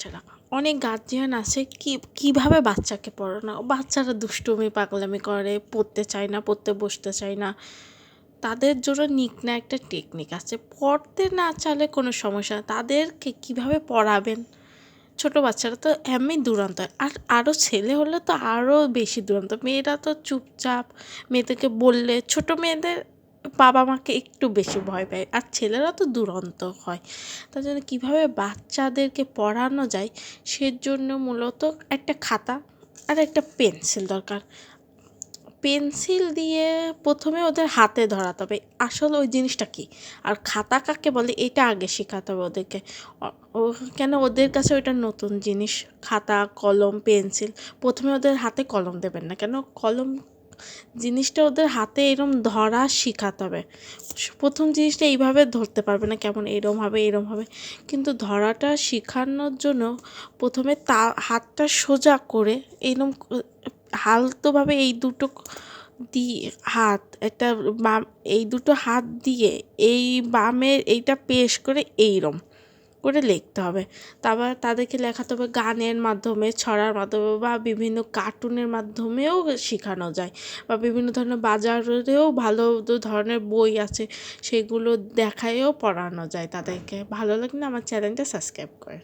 বাচ্চারা অনেক গার্জিয়ান আছে, কি, কীভাবে বাচ্চাকে পড়ানো? বাচ্চারা দুষ্টুমি, পাগলামি করে, পড়তে চায় না, পড়তে বসতে চায় না। তাদের জন্য নিক না একটা টেকনিক আছে। পড়তে না চাইলে কোনো সমস্যা তাদেরকে কীভাবে পড়াবেন? ছোটো বাচ্চারা তো এমনি দুরন্ত। আর আরও ছেলে হলে তো আরও বেশি দুরন্ত। মেয়েরা তো চুপচাপ, মেয়েদেরকে বললে, ছোটো মেয়েদের বাবা মাকে একটু বেশি ভয় পায় আর ছেলেরা তো দুরন্ত হয়। তার জন্য কীভাবে বাচ্চাদেরকে পড়ানো যায় সেজন্য মূলত একটা খাতা আর একটা পেন্সিল দরকার। পেন্সিল দিয়ে প্রথমে ওদের হাতে ধরাতে হবে। আসল ওই জিনিসটা কী? আর খাতা কাকে বলে? এটা আগে শেখাতে হবে ওদেরকে। ও কেন ওদের কাছে ওইটা নতুন জিনিস? খাতা, কলম, পেন্সিল। প্রথমে ওদের হাতে কলম দেবেন না। কেন? কলম জিনিসটা ওদের হাতে এরম ধরা শেখাতে হবে। প্রথম জিনিসটা এইভাবে ধরতে পারবে না, কেমন এরম হবে এরম হবে কিন্তু ধরাটা শেখানোর জন্য প্রথমে তা, হাতটা সোজা করে এরম হালতোভাবে এই দুটো দিয়ে হাত, একটা বাম, এই দুটো হাত দিয়ে এই বামের এইটা পেশ করে এইরম। করে লিখতে হবে। তারপর তাদেরকে লেখাতে হবে গানের মাধ্যমে, ছড়ার মাধ্যমে বা বিভিন্ন কার্টুনের মাধ্যমেও শেখানো যায় বা বিভিন্ন ধরনের বাজারেও ভালো ধরনের বই আছে, সেগুলো দেখায়ও পড়ানো যায় তাদেরকে। ভালো লাগলে আমার চ্যানেলটা সাবস্ক্রাইব করে।